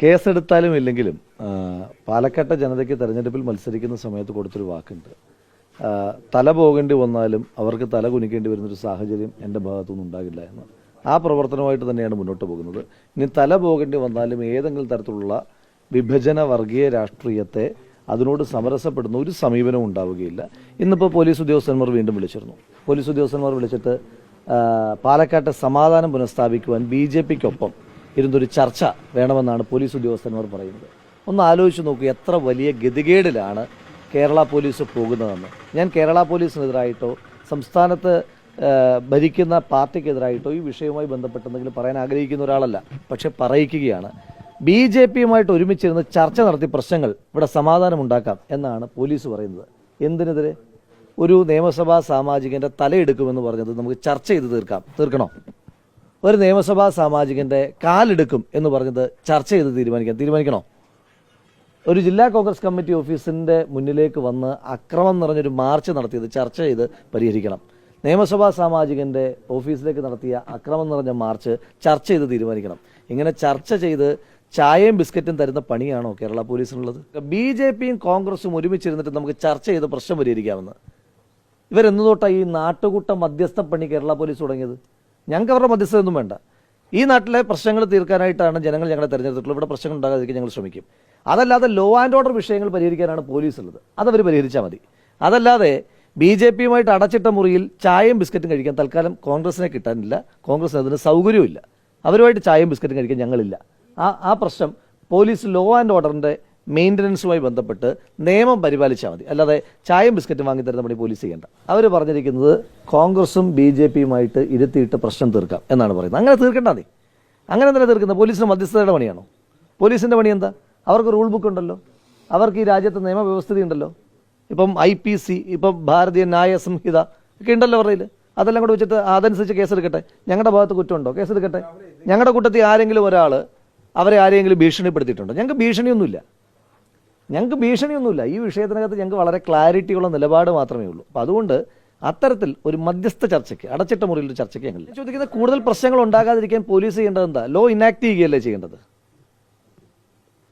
കേസെടുത്താലും ഇല്ലെങ്കിലും പാലക്കാട്ടെ ജനതയ്ക്ക് തെരഞ്ഞെടുപ്പിൽ മത്സരിക്കുന്ന സമയത്ത് കൊടുത്തൊരു വാക്കുണ്ട്. തല പോകേണ്ടി വന്നാലും അവർക്ക് തല കുനിക്കേണ്ടി വരുന്നൊരു സാഹചര്യം എന്റെ ഭാഗത്തുനിന്ന് ഉണ്ടാകില്ല എന്ന്. ആ പ്രവർത്തനമായിട്ട് തന്നെയാണ് മുന്നോട്ട് പോകുന്നത്. ഇനി തല പോകേണ്ടി വന്നാലും ഏതെങ്കിലും തരത്തിലുള്ള വിഭജന വർഗീയ രാഷ്ട്രീയത്തെ അതിനോട് സമരസപ്പെടുന്ന ഒരു സമീപനവും ഉണ്ടാവുകയില്ല. ഇന്നിപ്പോൾ പോലീസ് ഉദ്യോഗസ്ഥന്മാർ വീണ്ടും വിളിച്ചിരുന്നു. പോലീസ് ഉദ്യോഗസ്ഥന്മാർ വിളിച്ചിട്ട് പാലക്കാട്ടെ സമാധാനം പുനഃസ്ഥാപിക്കുവാൻ ബി ജെ പിക്കൊപ്പം ഇരുന്നൊരു ചർച്ച വേണമെന്നാണ് പോലീസ് ഉദ്യോഗസ്ഥന്മാർ പറയുന്നത്. ഒന്ന് ആലോചിച്ച് നോക്കൂ എത്ര വലിയ ഗതികേടിലാണ് കേരള പോലീസ് പോകുന്നതെന്ന്. ഞാൻ കേരള പോലീസിനെതിരായിട്ടോ സംസ്ഥാനത്ത് ഭരിക്കുന്ന പാർട്ടിക്കെതിരായിട്ടോ ഈ വിഷയവുമായി ബന്ധപ്പെട്ട് എന്തെങ്കിലും പറയാൻ ആഗ്രഹിക്കുന്ന ഒരാളല്ല. പക്ഷെ പറയിക്കുകയാണ്. ബി ജെ പിയുമായിട്ട് ഒരുമിച്ചിരുന്ന് ചർച്ച നടത്തി പ്രശ്നങ്ങൾ ഇവിടെ സമാധാനം ഉണ്ടാക്കാം എന്നാണ് പോലീസ് പറയുന്നത്. എന്തിനെതിരെ? ഒരു നിയമസഭാ സാമാജികന്റെ തലയെടുക്കുമെന്ന് പറഞ്ഞത് നമുക്ക് ചർച്ച ചെയ്ത് തീർക്കാം. തീർക്കണോ? ഒരു നിയമസഭാ സാമാജികന്റെ കാലെടുക്കും എന്ന് പറഞ്ഞത് ചർച്ച ചെയ്ത് തീരുമാനിക്കാം തീരുമാനിക്കണോ? ഒരു ജില്ലാ കോൺഗ്രസ് കമ്മിറ്റി ഓഫീസിന്റെ മുന്നിലേക്ക് വന്ന് അക്രമം നിറഞ്ഞൊരു മാർച്ച് നടത്തിയത് ചർച്ച ചെയ്ത് പരിഹരിക്കണം. നിയമസഭാ സാമാജികന്റെ ഓഫീസിലേക്ക് നടത്തിയ അക്രമം നിറഞ്ഞ മാർച്ച് ചർച്ച ചെയ്ത് തീരുമാനിക്കണം. ഇങ്ങനെ ചർച്ച ചെയ്ത് ചായയും ബിസ്ക്കറ്റും തരുന്ന പണിയാണോ കേരള പോലീസിനുള്ളത്? ബി ജെ പിയും കോൺഗ്രസും ഒരുമിച്ചിരുന്നിട്ട് നമുക്ക് ചർച്ച ചെയ്ത് പ്രശ്നം പരിഹരിക്കാമെന്ന്. ഇവരെന്നു തൊട്ടാണ് ഈ നാട്ടുകൂട്ട മധ്യസ്ഥ പണി കേരള പോലീസ് തുടങ്ങിയത്? ഞങ്ങൾക്ക് അവരുടെ മധ്യസ്ഥതയൊന്നും വേണ്ട. ഈ നാട്ടിലെ പ്രശ്നങ്ങൾ തീർക്കാനായിട്ടാണ് ജനങ്ങൾ ഞങ്ങളെ തെരഞ്ഞെടുത്തിട്ടുള്ളത്. ഇവിടെ പ്രശ്നങ്ങൾ ഉണ്ടാകാതിരിക്കാൻ ഞങ്ങൾ ശ്രമിക്കും. അതല്ലാതെ ലോ ആൻഡ് ഓർഡർ വിഷയങ്ങൾ പരിഹരിക്കാനാണ് പോലീസ് ഉള്ളത്. അതവർ പരിഹരിച്ചാൽ മതി. അതല്ലാതെ ബി ജെ പിയുമായിട്ട് അടച്ചിട്ട മുറിയിൽ ചായയും ബിസ്ക്കറ്റും കഴിക്കാൻ തൽക്കാലം കോൺഗ്രസിനെ കിട്ടാനില്ല. കോൺഗ്രസിന് അതിന് സൗകര്യമില്ല അവരുമായിട്ട് ചായയും ബിസ്ക്കറ്റും കഴിക്കാൻ ഞങ്ങളില്ല. ആ ആ പ്രശ്നം പോലീസ് ലോ ആൻഡ് ഓർഡറിന്റെ മെയിന്റനൻസുമായി ബന്ധപ്പെട്ട് നിയമം പരിപാലിച്ചാൽ മതി. അല്ലാതെ ചായയും ബിസ്ക്കറ്റും വാങ്ങിത്തരുന്ന പണി പോലീസ് ചെയ്യേണ്ട. അവർ പറഞ്ഞിരിക്കുന്നത് കോൺഗ്രസും ബി ജെ പിയുമായിട്ട് ഇരുത്തിയിട്ട് പ്രശ്നം തീർക്കാം എന്നാണ് പറയുന്നത്. അങ്ങനെ തീർക്കേണ്ട അങ്ങനെ തന്നെ തീർക്കുന്നത് പോലീസിന് മധ്യസ്ഥതയുടെ പണിയാണോ? പോലീസിന്റെ പണി എന്താ? അവർക്ക് റൂൾ ബുക്ക് ഉണ്ടല്ലോ. അവർക്ക് ഈ രാജ്യത്ത് നിയമവ്യവസ്ഥിതി ഉണ്ടല്ലോ. ഇപ്പം ഐ പി സി ഇപ്പം ഭാരതീയ ന്യായ സംഹിത ഒക്കെ ഉണ്ടല്ലോ അവരുടെ. അതെല്ലാം കൂടെ വെച്ചിട്ട് അതനുസരിച്ച് കേസെടുക്കട്ടെ. ഞങ്ങളുടെ ഭാഗത്ത് കുറ്റമുണ്ടോ? കേസെടുക്കട്ടെ. ഞങ്ങളുടെ കൂട്ടത്തിൽ ആരെങ്കിലും ഒരാൾ അവരെ ആരെങ്കിലും ഭീഷണിപ്പെടുത്തിയിട്ടുണ്ടോ? ഞങ്ങൾക്ക് ഭീഷണിയൊന്നുമില്ല. ഞങ്ങൾക്ക് ഭീഷണിയൊന്നുമില്ല. ഈ വിഷയത്തിനകത്ത് ഞങ്ങൾക്ക് വളരെ ക്ലാരിറ്റിയുള്ള നിലപാട് മാത്രമേ ഉള്ളൂ. അപ്പം അതുകൊണ്ട് അത്തരത്തിൽ ഒരു മധ്യസ്ഥ ചർച്ചയ്ക്ക് അടച്ചിട്ട മുറിയിൽ ഒരു ചർച്ചയ്ക്ക് ഞങ്ങൾ ചോദിക്കുന്ന കൂടുതൽ പ്രശ്നങ്ങൾ ഉണ്ടാകാതിരിക്കാൻ പോലീസ് ചെയ്യേണ്ടത് എന്താ? ലോ ഇനാക്ട് ചെയ്യുകയല്ലേ ചെയ്യേണ്ടത്?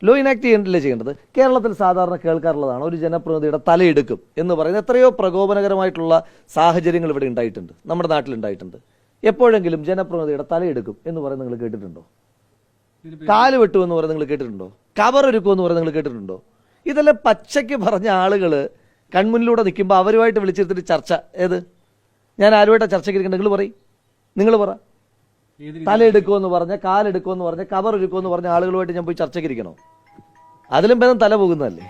ലോ ഇനാക്ട് ചെയ്യണ്ടല്ലേ ചെയ്യേണ്ടത്? കേരളത്തിൽ സാധാരണ കേൾക്കാറുള്ളതാണ് ഒരു ജനപ്രതിനിധിയുടെ തലയെടുക്കും എന്ന് പറയുന്നത്. എത്രയോ പ്രകോപനകരമായിട്ടുള്ള സാഹചര്യങ്ങൾ ഇവിടെ ഉണ്ടായിട്ടുണ്ട്. നമ്മുടെ നാട്ടിൽ ഉണ്ടായിട്ടുണ്ട്. എപ്പോഴെങ്കിലും ജനപ്രതിനിധിയുടെ തലയെടുക്കും എന്ന് പറയുന്നത് നിങ്ങൾ കേട്ടിട്ടുണ്ടോ? കാൽ വെട്ടു എന്ന് പറയുന്നത് നിങ്ങൾ കേട്ടിട്ടുണ്ടോ? കവർ ഒരുക്കും എന്ന് പറയുന്നത് നിങ്ങൾ കേട്ടിട്ടുണ്ടോ? ഇതെല്ലാം പച്ചയ്ക്ക് പറഞ്ഞ ആളുകൾ കൺമുന്നിലൂടെ നിൽക്കുമ്പോൾ അവരുമായിട്ട് വിളിച്ചിരുത്തിട്ട് ചർച്ച. ഏത്? ഞാൻ ആരുമായിട്ടാണ് ചർച്ചയ്ക്ക് ഇരിക്കുന്നത് നിങ്ങൾ പറയും. നിങ്ങൾ പറ. തലയെടുക്കുമെന്ന് പറഞ്ഞ കാലെടുക്കുമെന്ന് പറഞ്ഞ കവർ എടുക്കുമെന്ന് പറഞ്ഞ ആളുകളുമായിട്ട് ഞാൻ പോയി ചർച്ചയ്ക്ക് ഇരിക്കണോ? അതിലും ഭേദം തല പോകുന്നതല്ലേ?